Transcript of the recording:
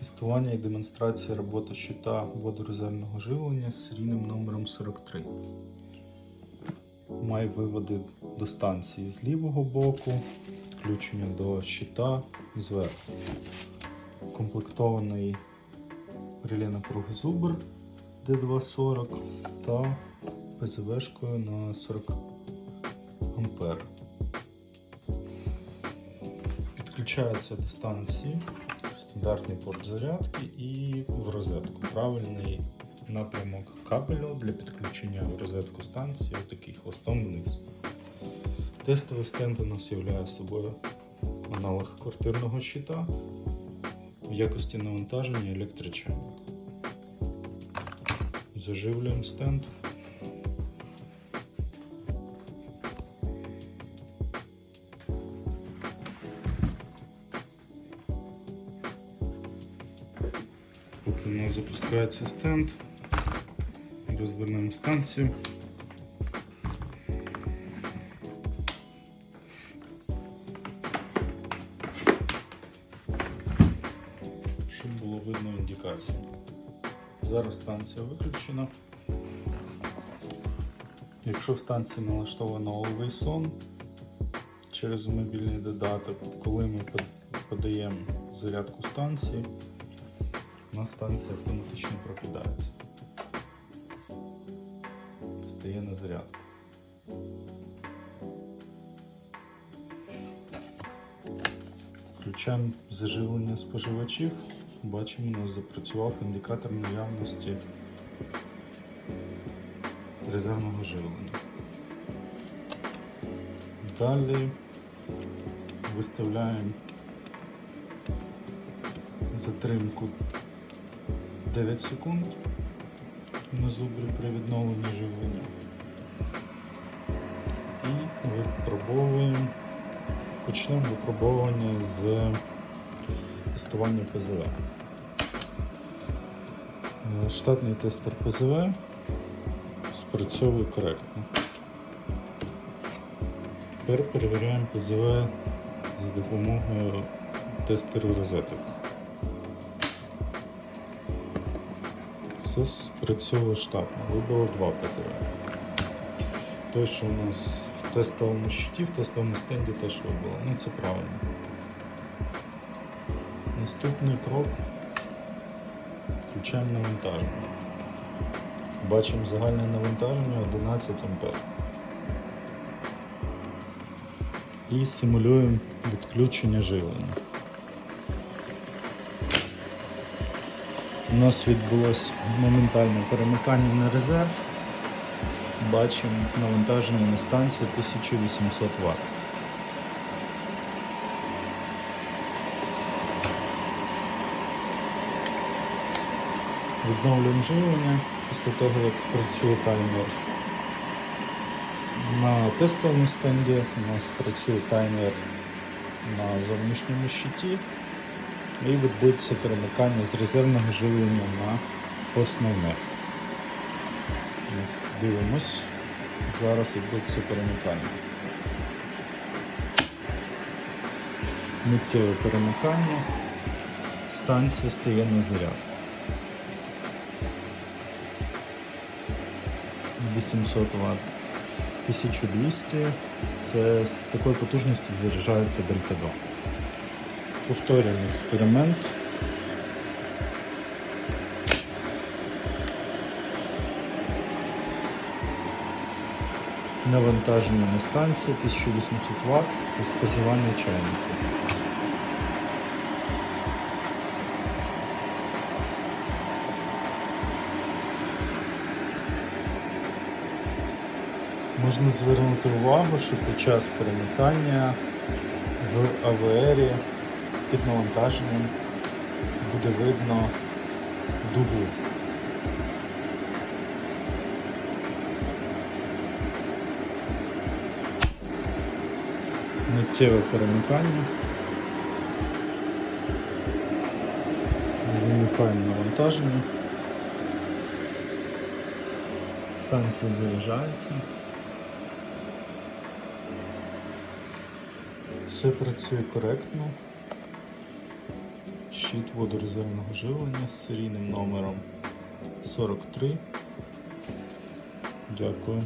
Тестування і демонстрація роботи щита водорезервного живлення з серійним номером 43. Має виводи до станції з лівого боку, підключення до щита зверху. Комплектований реле напруги Зубр D240 та ПЗВшкою на 40 ампер. Підключається до станції стандартний порт зарядки і в розетку. Правильний напрямок кабелю для підключення в розетку станції, отакий хвостом вниз. Тестовий стенд у нас являє собою аналог квартирного щита в якості навантаження електричайник. Заживлюємо стенд. Поки у нас запускається стенд, розвернемо станцію. Щоб було видно індикацію. Зараз станція виключена. Якщо в станції налаштовано оловий сон через мобільний додаток, коли ми подаємо зарядку станції, нас станція автоматично прокидається. Стає на зарядку. Включаємо заживлення споживачів. Бачимо, у нас запрацював індикатор наявності резервного живлення. Далі виставляємо затримку 9 секунд на зубрі при відновленні живлення. І випробовуємо, почнемо випробовування з тестування ПЗВ. Е, Штатний тестер ПЗВ спрацьовує коректно. Тепер перевіряємо ПЗВ за допомогою тестеру розеток. Все спрацьовує штатно. Вибило два ПЗВ. Той, що у нас в тестовому щиті, в тестовому стенді теж вибило. Ну це правильно. Наступний крок. Включаємо навантаження. Бачимо загальне навантаження 11 А. І симулюємо відключення живлення. У нас відбулось моментальне перемикання на резерв. Бачимо навантаження на станції 1800 Вт. Відновлюємо живлення після того, як спрацює таймер. На тестовому стенді у нас працює таймер на зовнішньому щиті і відбудеться перемикання з резервного живлення на основне. Ось Дивимось, зараз відбудеться перемикання. Миттєве перемикання, станція стає на заряд. 800 Вт. 1200 це з такою потужністю заряджається Delta Повторюємо експеримент. Навантаження на станції 1800 Вт це споживання чайника. Можна звернути увагу, що під час перемикання в АВРі під навантаженням буде видно дугу. Миттєве перемикання. Вимикаємо навантаження. Станція заряджається. Все працює коректно. Щит водорезервного живлення з серійним номером 43. Дякую.